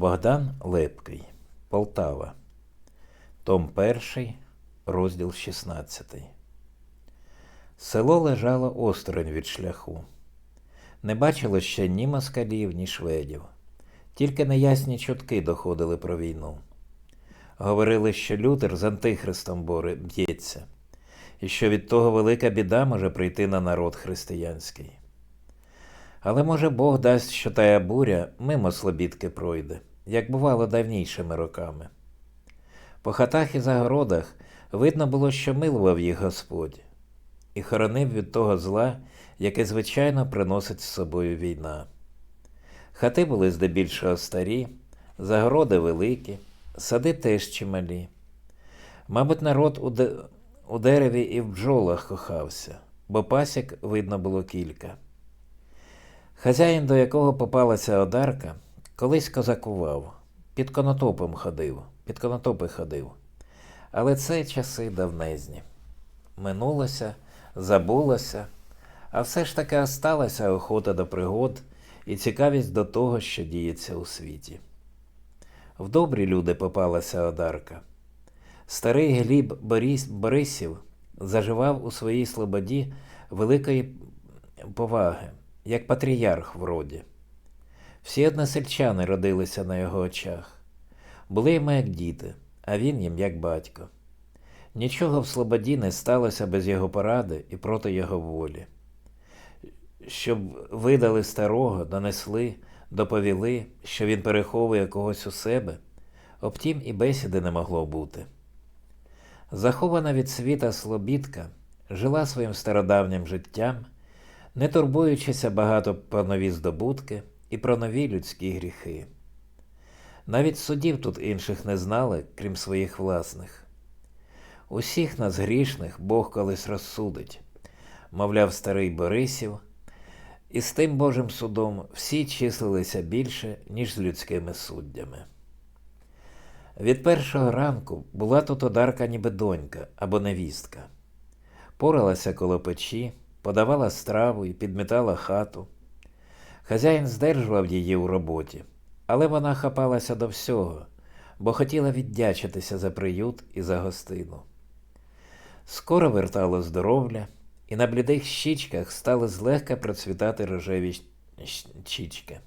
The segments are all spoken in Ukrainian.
Богдан Лепкий, Полтава. Том 1, розділ 16. Село лежало осторонь від шляху. Не бачило ще ні москалів, ні шведів. Тільки неясні чутки доходили про війну. Говорили, що Лютер з Антихристом б'ється, і що від того велика біда може прийти на народ християнський. Але може Бог дасть, що тая буря мимо слобідки пройде, як бувало давнішими роками. По хатах і загородах видно було, що милував їх Господь, і хоронив від того зла, яке звичайно приносить з собою війна. Хати були здебільшого старі, загороди великі, сади теж чималі. Мабуть, народ у, де... у дереві і в бджолах кохався, бо пасік видно було кілька. Хазяїн, до якого попалася одарка, колись козакував, під конотопом ходив, під конотопи ходив. Але це часи давнезні. Минулося, забулося, а все ж таки осталася охота до пригод і цікавість до того, що діється у світі. В добрі люди попалася одарка. Старий Гліб Борис, Борисів заживав у своїй слободі великої поваги, як патріарх в роді. Всі односельчани родилися на його очах. Були йому як діти, а він їм як батько. Нічого в Слободі не сталося без його поради і проти його волі. Щоб видали старого, донесли, доповіли, що він переховує когось у себе, обтім і бесіди не могло бути. Захована від світа Слобідка жила своїм стародавнім життям, не турбуючися багато про нові здобутки і про нові людські гріхи. Навіть судів тут інших не знали, крім своїх власних. Усіх нас грішних Бог колись розсудить, мовляв старий Борисів, і з тим Божим судом всі числилися більше, ніж з людськими суддями. Від першого ранку була тут одарка ніби донька або невістка. Поралася коло печі, подавала страву і підмітала хату. Хазяїн здержував її у роботі, але вона хапалася до всього, бо хотіла віддячитися за приют і за гостину. Скоро вертало здоров'я, і на блідих щічках стали злегка процвітати рожеві щ- щ- чічки.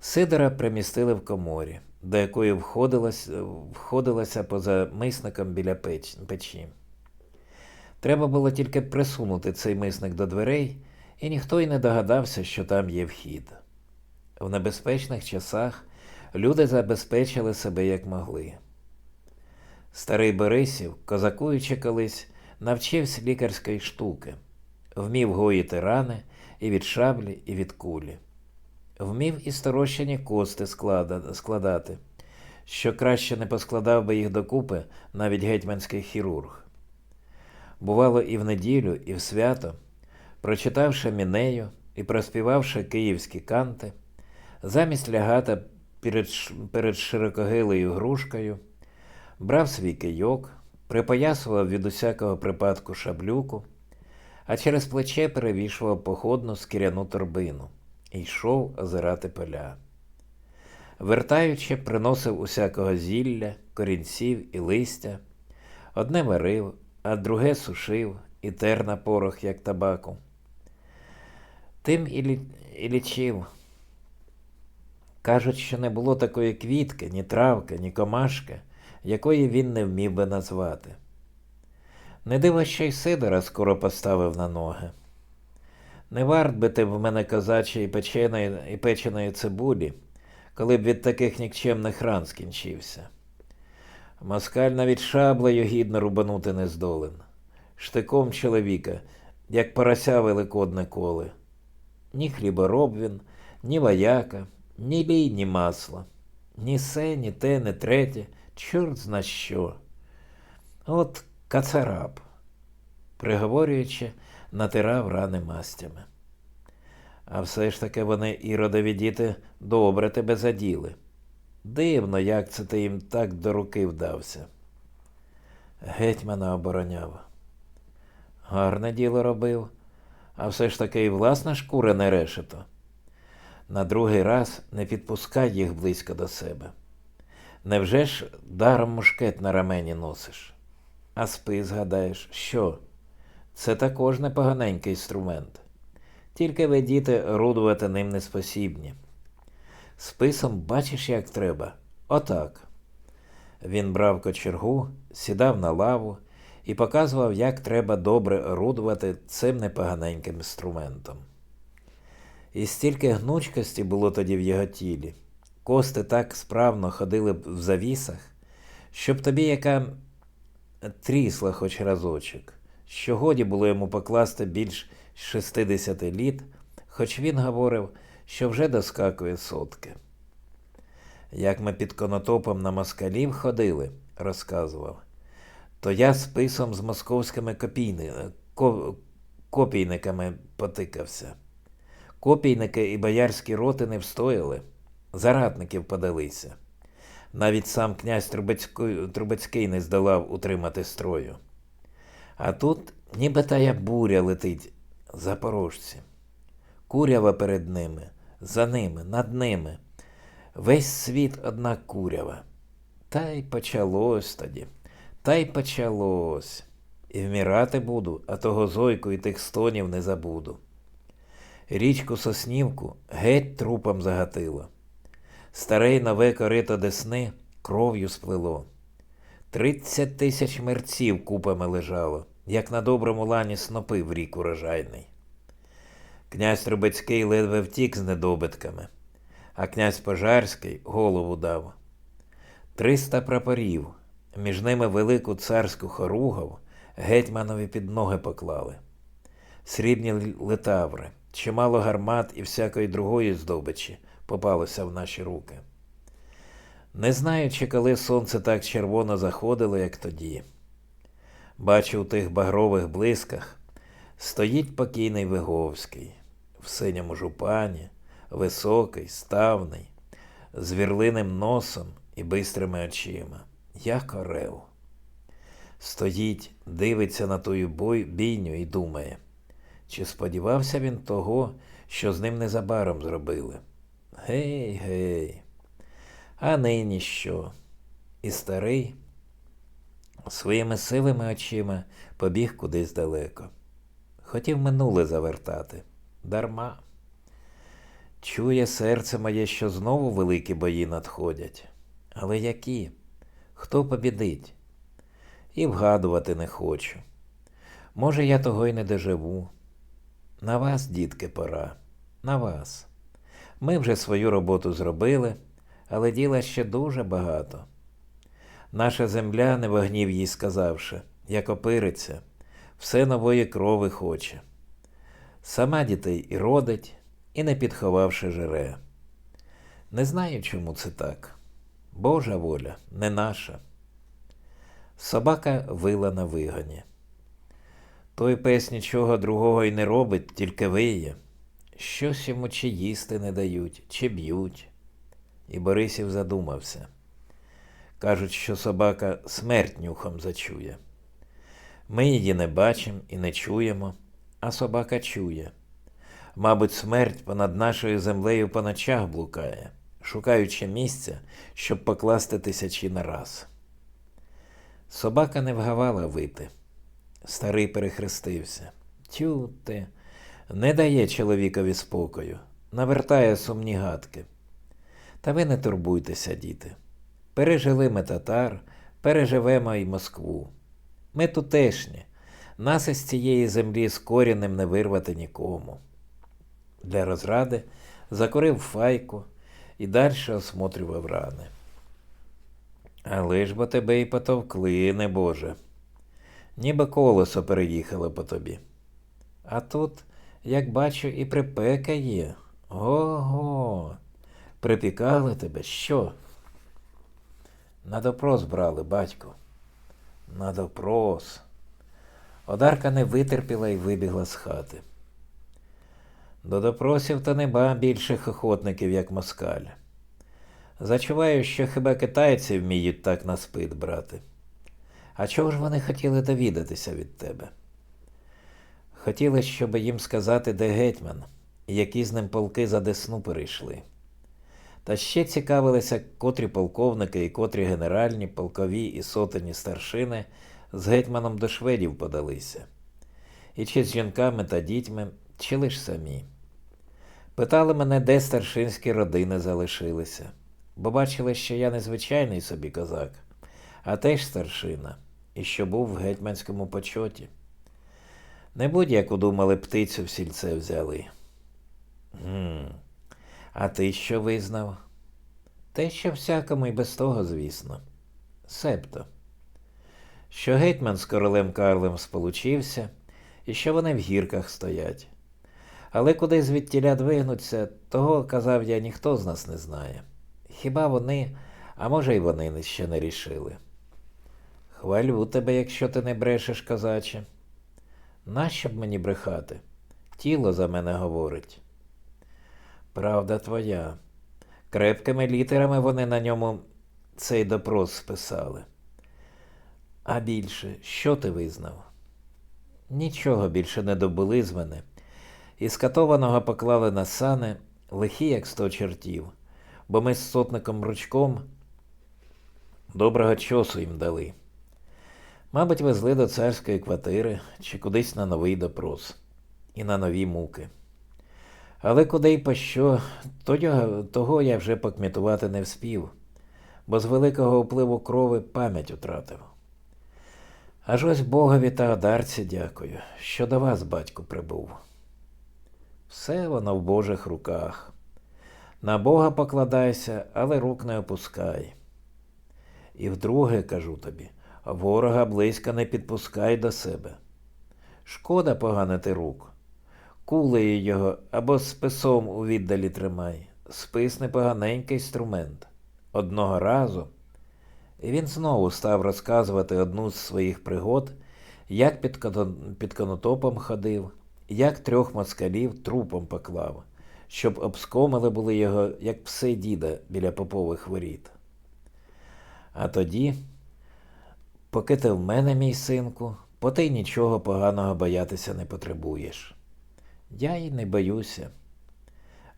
Сидора примістили в коморі, до якої входилась, входилася поза мисником біля печ, печі. Треба було тільки присунути цей мисник до дверей, і ніхто й не догадався, що там є вхід. В небезпечних часах люди забезпечили себе як могли. Старий Борисів, козакуючи колись, навчився лікарської штуки, вмів гоїти рани і від шаблі, і від кулі. Вмів і сторощені кости складати, що краще не поскладав би їх докупи навіть гетьманський хірург. Бувало, і в неділю, і в свято, прочитавши мінею і проспівавши київські канти, замість лягати перед, перед широкогилою грушкою, брав свій кийок, припоясував від усякого припадку шаблюку, а через плече перевішував походну скіряну торбину і йшов озирати поля. Вертаючи, приносив усякого зілля, корінців і листя, одне варив, а друге сушив і тер на порох, як табаку. Тим і, лічив. Кажуть, що не було такої квітки, ні травки, ні комашки, якої він не вмів би назвати. Не диво, що й Сидора скоро поставив на ноги. Не варт би ти в мене козачої печеної, і печеної цибулі, коли б від таких нікчемних ран скінчився. Москаль навіть шаблею гідно рубанути не здолен. Штиком чоловіка, як порося великодне коле. Ні хлібороб він, ні вояка, ні лій, ні масло. Ні се, ні те, ні третє, чорт зна що. От кацараб, приговорюючи, натирав рани мастями. А все ж таки вони, іродові діти, добре тебе заділи. Дивно, як це ти їм так до руки вдався. Гетьмана обороняв. Гарне діло робив, а все ж таки і власна шкура не решето. На другий раз не підпускай їх близько до себе. Невже ж даром мушкет на рамені носиш? А спис, гадаєш, що? Це також непоганенький інструмент. Тільки ви, діти, орудувати ним не спосібні. Списом бачиш, як треба. Отак. Він брав кочергу, сідав на лаву і показував, як треба добре орудувати цим непоганеньким інструментом. І стільки гнучкості було тоді в його тілі. Кости так справно ходили б в завісах, щоб тобі яка трісла хоч разочок, що годі було йому покласти більш 60 літ, хоч він говорив, що вже доскакує сотки. Як ми під конотопом на москалів ходили, розказував, то я списом з московськими копійни, ко, копійниками потикався. Копійники і боярські роти не встояли, зарадників подалися. Навіть сам князь Трубецький, Трубецький не здолав утримати строю. А тут ніби тая буря летить запорожці. Курява перед ними, за ними, над ними. Весь світ одна курява. Та й почалось тоді, та й почалось. І вмирати буду, а того зойку і тих стонів не забуду. Річку Соснівку геть трупом загатило. Старе й нове корито десни кров'ю сплило. Тридцять тисяч мерців купами лежало, як на доброму лані снопи в рік урожайний. Князь Трубецький ледве втік з недобитками, а князь Пожарський голову дав. Триста прапорів, між ними велику царську хоругов гетьманові під ноги поклали. Срібні литаври, чимало гармат і всякої другої здобичі попалося в наші руки. Не знаю, чи коли сонце так червоно заходило, як тоді. Бачу, у тих багрових блисках стоїть покійний Виговський, в синьому жупані, високий, ставний, з вірлиним носом і бистрими очима, як. Стоїть, дивиться на тую бійню і думає, чи сподівався він того, що з ним незабаром зробили. Гей, гей. А нині що? І старий своїми сивими очима побіг кудись далеко. Хотів минуле завертати. Дарма. Чує серце моє, що знову великі бої надходять. Але які? Хто побідить? І вгадувати не хочу. Може, я того й не доживу. На вас, дітки, пора, на вас. Ми вже свою роботу зробили, але діла ще дуже багато. Наша земля, не вогнів їй сказавши, як опириться, все нової крови хоче. Сама дітей і родить, і не підховавши жере. Не знаю, чому це так. Божа воля, не наша. Собака вила на вигані. Той пес нічого другого й не робить, тільки виє. Щось йому чи їсти не дають, чи б'ють. І Борисів задумався. Кажуть, що собака смерть нюхом зачує. Ми її не бачимо і не чуємо, а собака чує. Мабуть, смерть понад нашою землею по ночах блукає, шукаючи місця, щоб покласти тисячі на раз. Собака не вгавала вити. Старий перехрестився. Тю ти, не дає чоловікові спокою, навертає сумні гадки. Та ви не турбуйтеся, діти. Пережили ми татар, переживемо і Москву. Ми тутешні, нас із цієї землі з коріннем не вирвати нікому. Для розради закурив файку і далі осмотрював рани. Але ж бо тебе і потовкли, небоже. Ніби колесо переїхало по тобі. А тут, як бачу, і припека є. Ого. Припікали тебе що? На допрос брали, батько. На допрос. Одарка не витерпіла і вибігла з хати. До допросів та неба більших охотників, як москаль. Зачуваю, що хіба китайці вміють так на спит брати. А чого ж вони хотіли довідатися від тебе? Хотіли, щоб їм сказати, де гетьман, які з ним полки за Десну перейшли. Та ще цікавилися, котрі полковники і котрі генеральні, полкові і сотені старшини з гетьманом до шведів подалися. І чи з жінками та дітьми, чи лиш самі. Питали мене, де старшинські родини залишилися, бо бачили, що я не звичайний собі козак, а теж старшина, і що був в гетьманському почоті. Не будь-яку думали, птицю в сільце взяли. Гм. А ти що визнав? Те, що всякому і без того, звісно. Себто, що гетьман з королем Карлем сполучився, і що вони в гірках стоять. Але куди звідтіля двигнуться, того, казав я, ніхто з нас не знає. Хіба вони, а може й вони ще не рішили. Хвалю тебе, якщо ти не брешеш, козаче. Нащо б мені брехати? Тіло за мене говорить. Правда твоя. Крепкими літерами вони на ньому цей допрос списали. А більше, що ти визнав? Нічого більше не добули з мене. І скатованого поклали на сани, лихі, як сто чертів, бо ми з сотником ручком доброго чосу їм дали. Мабуть, везли до царської квартири чи кудись на новий допрос і на нові муки. Але куди й по що, того я вже покмітувати не вспів, бо з великого впливу крови пам'ять утратив. Аж ось Богові та одарці дякую, що до вас, батьку, прибув. Все воно в Божих руках. На Бога покладайся, але рук не опускай. І вдруге кажу тобі, ворога близько не підпускай до себе. Шкода поганити рук. Кулею його або списом у віддалі тримай. Спис непоганенький інструмент. Одного разу. І він знову став розказувати одну з своїх пригод, як під, конотопом ходив, як трьох москалів трупом поклав, щоб обскомили були його, як пси діда біля попових воріт. А тоді, поки ти в мене, мій синку, по ти нічого поганого боятися не потребуєш. Я й не боюся.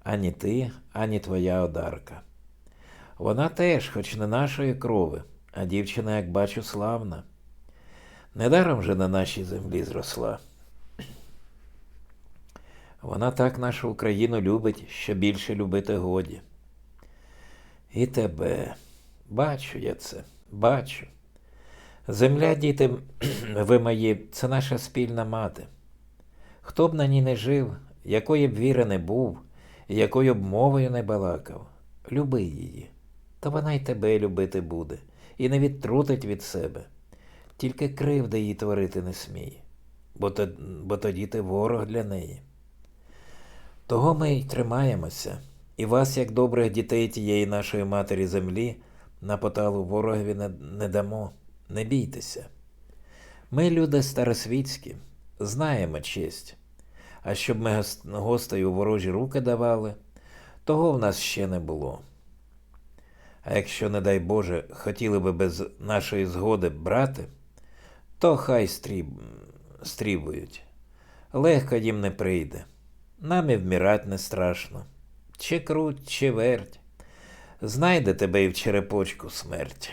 Ані ти, ані твоя одарка. Вона теж, хоч не нашої крови, а дівчина, як бачу, славна. Недаром же на нашій землі зросла. Вона так нашу Україну любить, що більше любити годі. І тебе. Бачу я це, бачу. Земля, діти, ви мої, це наша спільна мати. Хто б на ній не жив, якої б віри не був, якою б мовою не балакав, люби її, то вона й тебе любити буде, і не відтрутить від себе. Тільки кривди їй творити не смій, бо тоді ти ворог для неї. Того ми й тримаємося, і вас, як добрих дітей тієї нашої матері землі, на поталу ворогові не, не дамо, не бійтеся. Ми, люди старосвітські, знаємо честь, а щоб ми гостей у ворожі руки давали, того в нас ще не було. А якщо, не дай Боже, хотіли би без нашої згоди брати, то хай стріб... стрібують. Легко їм не прийде. Нам і вмірать не страшно. Чи круть, чи верть. Знайде тебе і в черепочку смерть.